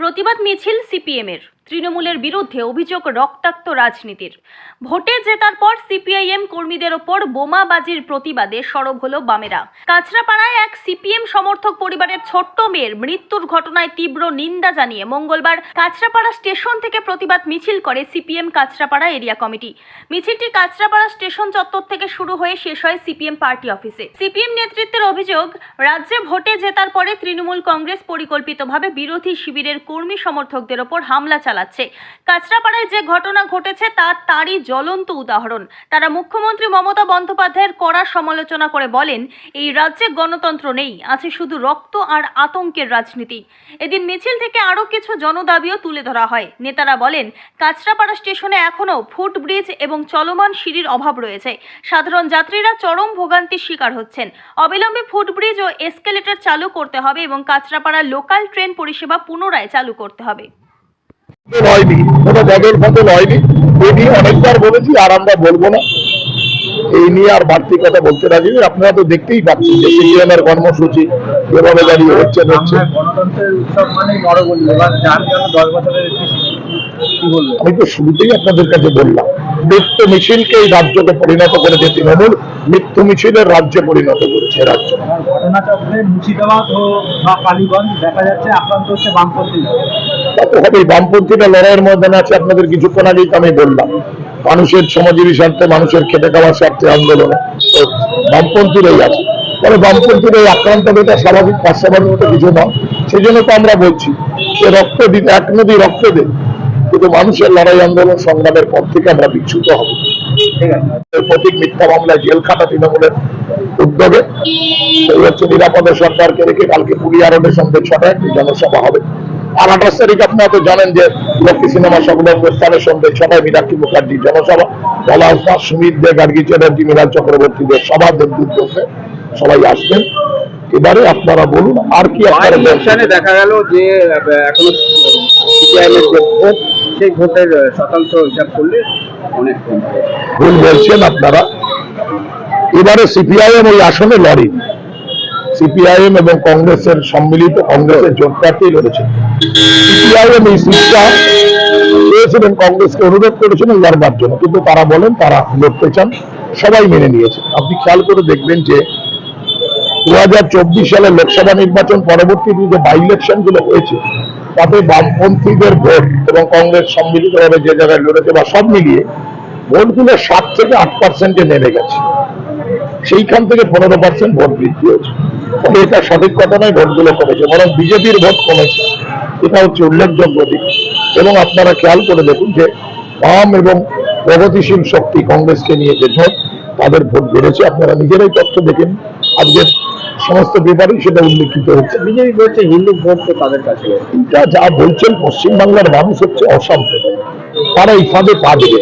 প্রতিবাদ মিছিল সিপিএমের। তৃণমূলের বিরুদ্ধে অভিযোগ রক্তাক্ত রাজনীতির। ভোটে জেতার পর সিপিআইএম কর্মীদের ওপর বোমাবাজির প্রতিবাদে সরব হল বামেরা। কাঁচরাপাড়ায় এক সিপিএম সমর্থক পরিবারের ছোট্ট মেয়ের মৃত্যুর ঘটনায় তীব্র নিন্দা জানিয়ে মঙ্গলবার কাঁচরাপাড়া স্টেশন থেকে প্রতিবাদ মিছিল করে সিপিএম কাঁচরাপাড়া এরিয়া কমিটি। মিছিলটি কাঁচরাপাড়া স্টেশন চত্বর থেকে শুরু হয়ে শেষ হয় সিপিএম পার্টি অফিসে। সিপিএম নেতৃত্বের অভিযোগ, রাজ্যে ভোটে জেতার পরে তৃণমূল কংগ্রেস পরিকল্পিতভাবে বিরোধী শিবিরের কর্মী সমর্থকদের ওপর হামলা চালাচ্ছে। কাঁচরাপাড়ায় যে ঘটনা ঘটেছে, তা তারই জ্বলন্ত উদাহরণ। তারা মুখ্যমন্ত্রী মমতা বন্দ্যোপাধ্যায়ের কড়া সমালোচনা করে বলেন, এই রাজ্যে গণতন্ত্র নেই, আছে শুধু রক্ত আর আতঙ্কের রাজনীতি। এদিন মিছিল থেকে আরও কিছু জনদাবিও তুলে ধরা হয়। নেতারা বলেন, কাঁচরাপাড়া স্টেশনে এখনও ফুটব্রিজ এবং চলমান সিঁড়ির অভাব রয়েছে। সাধারণ যাত্রীরা চরম ভোগান্তির শিকার হচ্ছেন। অবিলম্বে ফুটব্রিজ ও এসকেলেটর চালু করতে হবে এবং কাঁচরাপাড়া লোকাল ট্রেন পরিষেবা পুনরায় চালু করতে হবে। হয়নি কোনো হয়নি এই নিয়ে অনেকবার বলেছি আর আমরা বলব না। এই নিয়ে আর বাড়তি কথা বলতে রাজি আপনারা তো দেখতেই পাচ্ছেন যে সিপিএম এর কর্মসূচি যেভাবে দাঁড়িয়ে হচ্ছে হচ্ছে। আমি তো শুরুতেই আপনাদের কাছে বললাম মৃত্যু মিছিলকে এই রাজ্যকে পরিণত করেছে তৃণমূল মৃত্যু মিছিলের রাজ্যে পরিণত করেছে রাজ্য। ঘটনাচক্রে মুর্শিদাবাদ ও বা কালীগঞ্জ দেখা যাচ্ছে আক্রান্ত হচ্ছে বামপন্থীরা। তো বামপন্থীরা লড়াইয়ের ময়দানে আছে, আপনাদের কিছুক্ষণ আগেই তো আমি বললাম। মানুষের শ্রমজীবী স্বার্থে মানুষের খেটে খাওয়ার স্বার্থে আন্দোলনে। বামপন্থীরাই আছে। তবে বামপন্থীর এই আক্রান্ত এটা স্বাভাবিক, অস্বাভাবিক তো কিছু নয়। সেই জন্য তো আমরা বলছি যে রক্ত দিতে এক নদী রক্ত দেন কিন্তু মানুষের লড়াই আন্দোলন সংগ্রামের পর থেকে আমরা বিচ্ছুত হব। প্রতীক মিথ্যা মামলায় জেল খাটা তৃণমূলের উদ্যোগে। সেই হচ্ছে নিরাপদে সরকারকে রেখে কালকে পুলিয়া রোডের সন্ধ্যে ছটায় একটি জনসভা হবে। আর আঠাশ তারিখ আপনারা তো জানেন যে লক্ষ্মী সিনেমা সংলগ্ন স্থানে সন্ধ্যে ছটায় মীনাক্ষী মুখার্জি জনসভা? পলাশ দাস সুমিত দে গার্গী চ্যাটার্জি মীরাজ চক্রবর্তীদের সভা দেবদূত করতে সবাই আসবেন। এবারে আপনারা বলুন আর কি আপনারা দেখা গেল যে এখনও সিপিআইএম এর যে ভোট সেই ভোটের শতাংশ হিসাব করলে অনেক ভুল বলছেন আপনারা। এবারে সিপিআইএম ওই আসনে লড়ে সিপিআইএম এবং কংগ্রেসের সম্মিলিত কংগ্রেসের জোট প্রার্থী লড়েছে সিপিআইএম এই সিটটা পেয়েছিলেন কংগ্রেসকে অনুরোধ করেছিলেন লড়বার জন্য। কিন্তু তারা বলেন তারা লড়তে চান, সবাই মেনে নিয়েছে। আপনি খেয়াল করে দেখবেন যে দু হাজার চব্বিশ সালের লোকসভা নির্বাচন পরবর্তী যে বাই ইলেকশনগুলো হয়েছে, তাতে বামপন্থীদের ভোট এবং কংগ্রেস সম্মিলিতভাবে যে জায়গায় লড়েছে বা সব মিলিয়ে ভোটগুলো সাত থেকে আট পার্সেন্টে নেমে গেছে। সেইখান থেকে পনেরো পার্সেন্ট ভোট বৃদ্ধি হয়েছে। এটা সঠিক কথা নয় ভোটগুলো কমেছে বরং বিজেপির ভোট কমেছে। এটা হচ্ছে উল্লেখযোগ্য দিক। এবং আপনারা খেয়াল করে দেখুন যে বাম এবং প্রগতিশীল শক্তি কংগ্রেসকে নিয়ে যে জোট তাদের ভোট বেড়েছে। আপনারা নিজেরাই তথ্য দেখেন। আজকের সমস্ত পেপারেই সেটা উল্লেখিত হচ্ছে। বিজেপি বলছে হিন্দু ভোট তো তাদের কাছে। এটা যা বলছেন পশ্চিমবাংলার মানুষ হচ্ছে অসাম্প্রদায়িক। তারা এই ফাঁদে পা দেবে।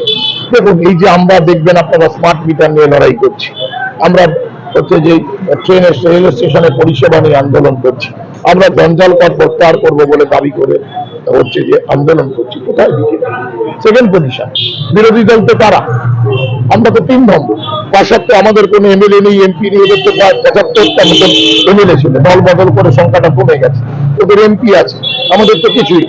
দেখুন এই যে আমরা দেখবেন আপনারা স্মার্ট মিটার নিয়ে লড়াই করছি। আমরা হচ্ছে যে ট্রেনের রেল স্টেশনে পরিষেবা নিয়ে আন্দোলন করছি। আমরা জঞ্জাল কর প্রত্যাহার করব বলে দাবি করে হচ্ছে যে আন্দোলন করছি। কোথায় সেকেন্ড পজিশন বিরোধী দল তো তারা। আমরা তো তিন নম্বর। তার সত্ত্বেও আমাদের কোনো এমএলএ নেই এমপি নেই ওদের তো পঁচাত্তরটা মতন এমএলএ ছিল। দল বদল করে সংখ্যাটা কমে গেছে। ওদের এমপি আছে। আমাদের তো কিছুই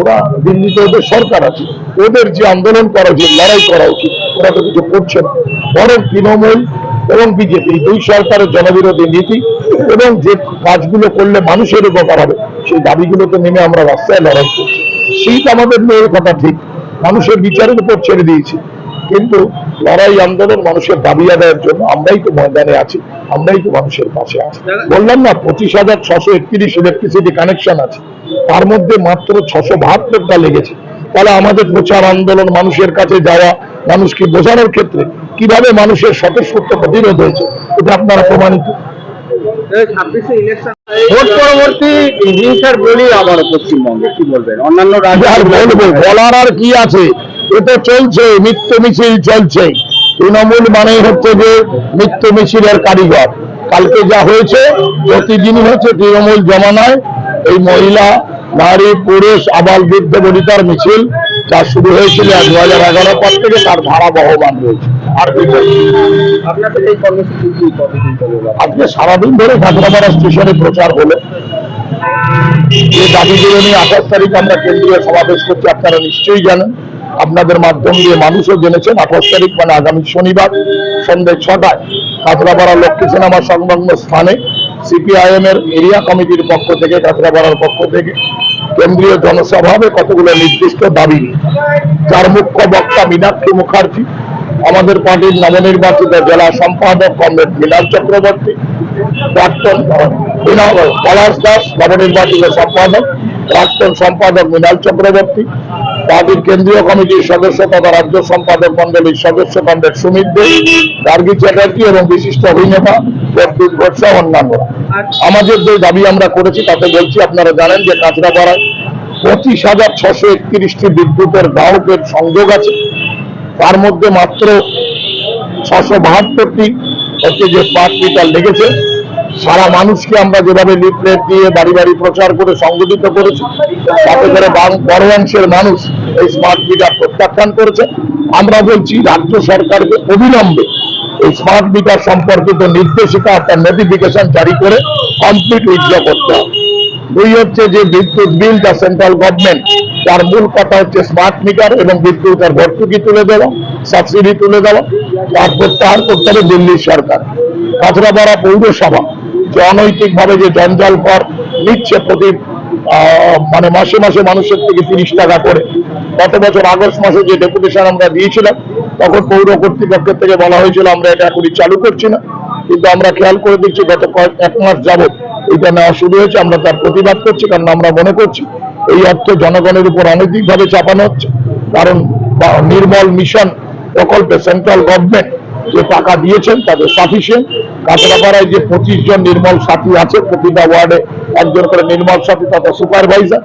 ওরা দিল্লিতে ওদের সরকার আছে। ওদের যে আন্দোলন করা উচিত লড়াই করা উচিত, ওরা তো কিছু করছে না। বরং তৃণমূল এবং বিজেপি দুই সরকারের জনবিরোধী নীতি এবং যে কাজগুলো করলে মানুষের উপকার হবে, সেই দাবিগুলোকে নেমে আমরা রাস্তায় লড়াই করছি। শীত আমাদের মেয়ের কথা ঠিক, মানুষের বিচারের উপর ছেড়ে দিয়েছি। কিন্তু লড়াই আন্দোলন মানুষের দাবি আদায়ের জন্য আমরাই তো ময়দানে আছি, আমরাই তো মানুষের পাশে আছি। বললাম না, পঁচিশ হাজার ছশো একত্রিশ ইলেকট্রিসিটি কানেকশন আছে, তার মধ্যে মাত্র ছশো বাহাত্তরটা লেগেছে। তাহলে আমাদের প্রচার আন্দোলন মানুষের কাছে যাওয়া, মানুষকে বোঝানোর ক্ষেত্রে কীভাবে মানুষের স্বতঃস্ফূর্ত প্রতিরোধ হয়েছে এটা আপনারা প্রমাণিত। ভোট পরবর্তী হিংসার বলি আবারও পশ্চিমবঙ্গে কি বলবেন? অন্যান্য আর বলব বলার আর কি আছে? এ চলছে মৃত্যু মিছিল চলছে। তৃণমূল মানে হচ্ছে যে মৃত্যু মিছিলের কারিগর। কালকে যা হয়েছে প্রতিদিনই হচ্ছে তৃণমূল জমানায় এই মহিলা নারী পুরুষ আবাল বৃদ্ধ বনিতার মিছিল যা শুরু হয়েছিল দু হাজার এগারো পর থেকে তার ধারা বহমান রয়েছে। আর আজকে সারাদিন ধরে কাঁচরাপাড়া স্টেশনে প্রচার হলো। যে দাবিগুলো নিয়ে আঠাশ তারিখ আমরা কেন্দ্রীয় সমাবেশ করছি, আপনারা নিশ্চয়ই জানেন। আপনাদের মাধ্যম দিয়ে মানুষও জেনেছেন, আঠাশ তারিখ মানে আগামী শনিবার সন্ধ্যে ছটায় কাঁচরাপাড়া লক্ষ্মী সিনেমা সংলগ্ন স্থানে সিপিআইএম এর এরিয়া কমিটির পক্ষ থেকে, কাঁচরাপাড়ার পক্ষ থেকে কেন্দ্রীয় জনসভাবে কতগুলো নির্দিষ্ট দাবি। যার মুখ্য বক্তা মীনাক্ষী মুখার্জি, আমাদের পার্টির নবনির্বাচিত জেলা সম্পাদক কমরেড মিনাল চক্রবর্তী, প্রাক্তন পলাশ দাস, নবনির্বাচিত সম্পাদক প্রাক্তন সম্পাদক মৃণাল চক্রবর্তী, পার্টির কেন্দ্রীয় কমিটির সদস্য তথা রাজ্য সম্পাদক মন্ডলীর সদস্য কমরেড সুমিত দে, গার্গী চ্যাটার্জি এবং বিশিষ্ট অভিনেতা প্রদ্যুৎ ঘোষ সহ অন্যান্যরা আমাদের যে দাবি আমরা করেছি, তাতে বলছি আপনারা জানেন যে কাঁচরাপাড়ায় পঁচিশ হাজার ছশো একত্রিশটি বিদ্যুতের গ্রাহকের সংযোগ আছে। তার মধ্যে মাত্র ছশো বাহাত্তরটি হচ্ছে যে স্মার্ট মিটার লেগেছে সারা মানুষকে আমরা যেভাবে লিফলেট দিয়ে বাড়ি বাড়ি প্রচার করে সংগঠিত করেছি, তাতে করে বড় অংশের মানুষ এই স্মার্ট মিটার প্রত্যাখ্যান করেছে। আমরা বলছি, রাজ্য সরকারকে অবিলম্বে এই স্মার্ট মিটার সম্পর্কিত নির্দেশিকা অর্থাৎ নোটিফিকেশন জারি করে কমপ্লিট উইথড্র করতে হবে। দুই হচ্ছে যে বিদ্যুৎ বিল যা সেন্ট্রাল গভর্নমেন্ট তার মূল কথা হচ্ছে স্মার্ট মিটার এবং বিদ্যুতের ভর্তুকি তুলে দেওয়া সাবসিডি তুলে দেওয়া, তার প্রত্যাহার করতে হবে দিল্লির সরকার। কাঁচরাপাড়া পৌরসভা যে অনৈতিকভাবে যে জঞ্জাল কর নিচ্ছে প্রতি মানে মাসে মাসে মানুষের থেকে তিরিশ টাকা করে। গত বছর আগস্ট মাসে যে ডেপুটেশন আমরা দিয়েছিলাম, তখন পৌর কর্তৃপক্ষের থেকে বলা হয়েছিল, আমরা এটা এখনই চালু করছি না। কিন্তু আমরা খেয়াল করে দিচ্ছি গত কয়েক, এক মাস যাবত এটা নেওয়া শুরু হয়েছে। আমরা তার প্রতিবাদ করছি, কারণ আমরা মনে করছি এই অর্থ জনগণের উপর অনৈতিকভাবে চাপানো হচ্ছে। কারণ নির্মল মিশন প্রকল্পে সেন্ট্রাল গভর্নমেন্ট যে টাকা দিয়েছেন তাদের সাফিসিয়েন্ট কাঁচরাপাড়ায় যে পঁচিশ জন নির্মল সাথী আছে, প্রতিটা ওয়ার্ডে একজন করে নির্মল সাথী তথা সুপারভাইজার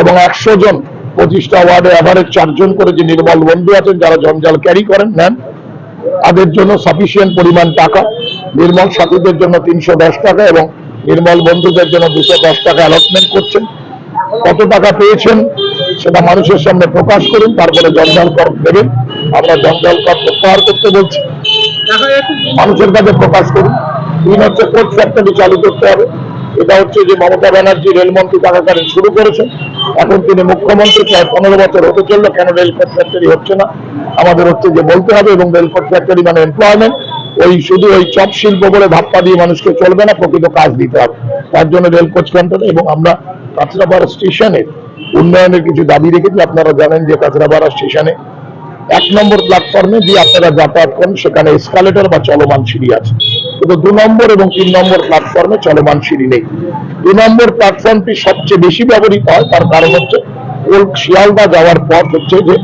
এবং একশো জন পঁচিশটা ওয়ার্ডে অ্যাভারেজ চারজন করে যে নির্মল বন্ধু আছেন, যারা জঞ্জাল ক্যারি করেন নেন তাদের জন্য সাফিসিয়েন্ট পরিমাণ টাকা। নির্মল সাথীদের জন্য তিনশো দশ টাকা এবং নির্মল বন্ধুদের জন্য দুশো দশ টাকা অ্যালটমেন্ট করছেন। কত টাকা পেয়েছেন সেটা মানুষের সামনে প্রকাশ করুন, তারপরে জঞ্জাল কর দেবেন আমরা জঞ্জাল কর প্রত্যাহার করতে বলছি। মানুষের কাছে প্রকাশ করুন তিন হচ্ছে কোচ ফ্যাক্টরি চালু করতে হবে। এটা হচ্ছে যে মমতা ব্যানার্জি রেলমন্ত্রী থাকাকালীন শুরু করেছেন। এখন তিনি মুখ্যমন্ত্রী, প্রায় পনেরো বছর হতে চলল, কেন রেলপথ ফ্যাক্টরি হচ্ছে না? আমাদের হচ্ছে যে বলতে হবে, এবং রেলপথ ফ্যাক্টরি মানে এমপ্লয়মেন্ট ওই শুধু ওই চপ শিল্প বলে ধাপ্পা দিয়ে মানুষকে চলবে না, প্রকৃত কাজ দিতে হবে। তার জন্য রেলপথ ফ্যাক্টরি এবং আমরা কাঁচরাপাড়া স্টেশনের উন্নয়নের কিছু দাবি রেখেছি। আপনারা জানেন যে কাঁচরাপাড়া স্টেশনে এক নম্বর প্ল্যাটফর্মে দিয়ে আপনারা যাতায়াত করেন, সেখানে এসকালেটর বা চলমান সিঁড়ি আছে। কিন্তু দু নম্বর এবং তিন নম্বর প্ল্যাটফর্মে চলমান সিঁড়ি নেই। দু নম্বর প্ল্যাটফর্মটি সবচেয়ে বেশি ব্যবহৃত হয়, তার কারণ হচ্ছে শিয়ালদা যাওয়ার পথ হচ্ছে যে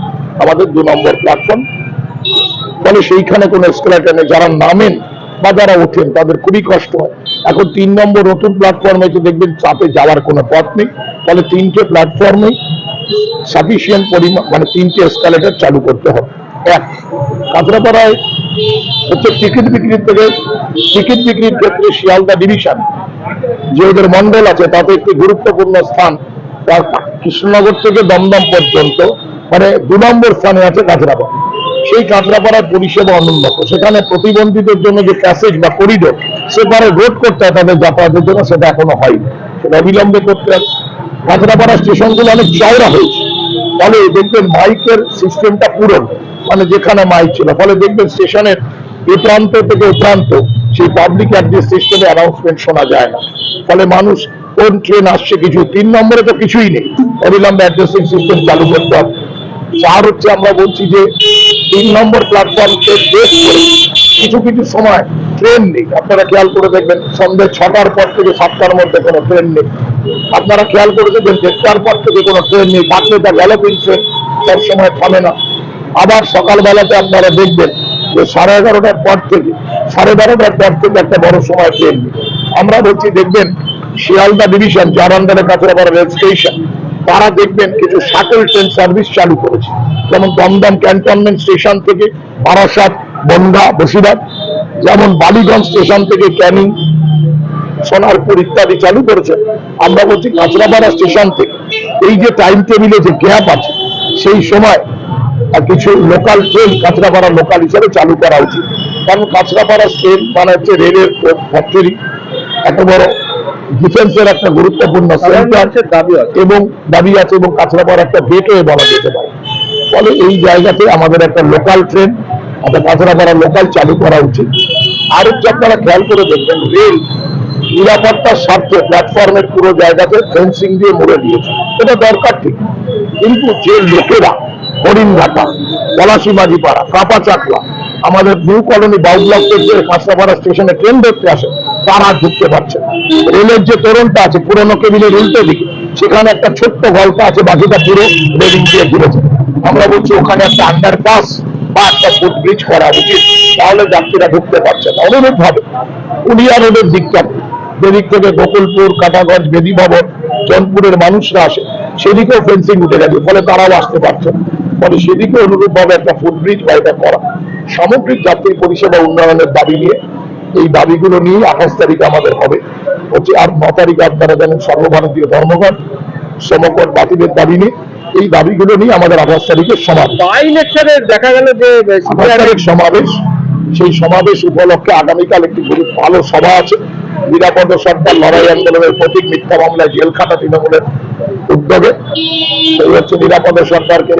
আমাদের দু নম্বর প্ল্যাটফর্ম ফলে সেইখানে কোনো এসকালেটর নেই, যারা নামেন বা যারা ওঠেন, তাদের খুবই কষ্ট হয়। এখন তিন নম্বর নতুন প্ল্যাটফর্মে যে দেখবেন চাপে যাওয়ার কোনো পথ নেই। ফলে তিনটে প্ল্যাটফর্মেই সাফিসিয়েন্ট পরিমাণ মানে তিনটে এসকালেটর চালু করতে হবে। এক, কাঁচরাপাড়ায় হচ্ছে টিকিট বিক্রির থেকে টিকিট বিক্রির ক্ষেত্রে শিয়ালদা ডিভিশন যে ওদের মন্ডল আছে, তাতে একটি গুরুত্বপূর্ণ স্থান। কৃষ্ণনগর থেকে দমদম পর্যন্ত মানে দু নম্বর স্থানে আছে কাঁচরাপাড়া। সেই কাঁচরাপাড়ার পরিষেবা অনুন্নত সেখানে প্রতিবন্ধীদের জন্য যে প্যাসেজ বা করিডোর সেপারে রোড করতে হয় তাদের যাতায়াতের জন্য, সেটা এখনও হয়নি। সেটা অবিলম্বে করতে হবে। কাঁচরাপাড়া স্টেশনগুলো অনেক চওড়া হয়েছে। ফলে দেখবেন মাইকের সিস্টেমটা পুরো মানে যেখানে মাইক ছিল। ফলে দেখবেন স্টেশনের এ প্রান্ত থেকে ও প্রান্ত, সেই পাবলিক অ্যাড্রেস সিস্টেমে অ্যানাউন্সমেন্ট শোনা যায় না। ফলে মানুষ কোন ট্রেন আসছে কিছু, তিন নম্বরে তো কিছুই নেই। অবিলম্বে অ্যাড্রেসিং সিস্টেম চালু করতে হবে। চার হচ্ছে আমরা বলছি যে তিন নম্বর প্ল্যাটফর্মকে বেস করে কিছু কিছু সময় ট্রেন নেই। আপনারা খেয়াল করে দেখবেন, সন্ধ্যে ছটার পর থেকে সাতটার মধ্যে কোনো ট্রেন নেই। আপনারা খেয়াল করে দেখবেন দেড়টার পর থেকে কোনো ট্রেন নেই। থাকলে তা গ্যালোপিং ট্রেন সব সময় থামে না। আবার সকালবেলাতে আপনারা দেখবেন যে সাড়ে এগারোটার পর থেকে, সাড়ে বারোটার পর থেকে একটা বড় সময় ট্রেন নেই। আমরা বলছি, দেখবেন, শিয়ালদা ডিভিশন যার আন্ডারে কাঁচরাপাড়া রেল স্টেশন তারা দেখবেন কিছু শাটল ট্রেন সার্ভিস চালু করেছে। যেমন দমদম ক্যান্টনমেন্ট স্টেশন থেকে বারাসাত, বনগা, বসিরহাট, যেমন বালিগঞ্জ স্টেশন থেকে ক্যানিং, সোনারপুর ইত্যাদি চালু করেছে। আমরা বলছি কাঁচরাপাড়া স্টেশন থেকে। এই যে টাইম টেবিলে যে গ্যাপ আছে, সেই সময় কিছু লোকাল ট্রেন কাঁচরাপাড়া লোকাল হিসেবে চালু করা উচিত। কারণ কাঁচরাপাড়া ট্রেন মানে হচ্ছে রেলের ফ্যাক্টরি এত বড়। ডিফেন্সের একটা গুরুত্বপূর্ণ সেন্টার দাবি আছে। এবং দাবি আছে এবং কাছড়াপাড় একটা গেটওয়ে বলা যেতে পারে। ফলে এই জায়গাতে আমাদের একটা লোকাল ট্রেন একটা কাছড়াপাড়া লোকাল চালু করা উচিত। আর হচ্ছে আপনারা খেয়াল করে দেখবেন রেল নিরাপত্তার স্বার্থে প্ল্যাটফর্মের পুরো জায়গাতে ফেন্সিং দিয়ে মুড়ে দিয়েছে। এটা দরকার ঠিক। কিন্তু যে লোকেরা হরিণঘাটা পলাশিবাজি পাড়া কাপা চাকলা আমাদের নিউ কলোনি বাউব্লক থেকে কাঁচরাপাড়া স্টেশনে ট্রেন ধরতে আসে তারা ঢুকতে পারছে না। রেলের যে তোরণটা আছে, পুরোনো কেবিনের উল্টো দিকে, সেখানে একটা ছোট্ট গল্প আছে, বাকিটা পুরো রেলিং দিয়ে ঘিরেছে। আমরা বলছি, ওখানে একটা আন্ডারপাস বা একটা ফুটব্রিজ করা উচিত, তাহলে যাত্রীরা ঢুকতে পারছে না। অনুরূপ ভাবে উড়িয়া রোডের দিকটাতে যেদিক থেকে গোকুলপুর, কাটাগঞ্জ বেদি ভবন জনপুরের মানুষরা আসে, সেদিকেও ফেন্সিং উঠে গেছে, ফলে তারাও আসতে পারছে না। ফলে সেদিকে অনুরূপ ভাবে একটা ফুটব্রিজ বা এটা করা। সামগ্রিক যাত্রী পরিষেবা উন্নয়নের দাবি নিয়ে এই দাবিগুলো নিয়ে আঠাশ তারিখ আমাদের হবে। হচ্ছে আর ন তারিখ আপনারা জানেন সর্বভারতীয় ধর্মঘট সমকট বাতিলের দাবি নিয়ে। এই দাবিগুলো নিয়ে আমাদের আঠাশ তারিখের সমাবেশ। দেখা গেল যে সমাবেশ। সেই সমাবেশ উপলক্ষে আগামীকাল একটি গুরু- ভালো সভা আছে। নিরাপদ সরকার লড়াই আন্দোলনের প্রতীক মিথ্যা মামলায় জেল খাটা তৃণমূলের উদ্যোগে। সেই হচ্ছে নিরাপদ সরকারকে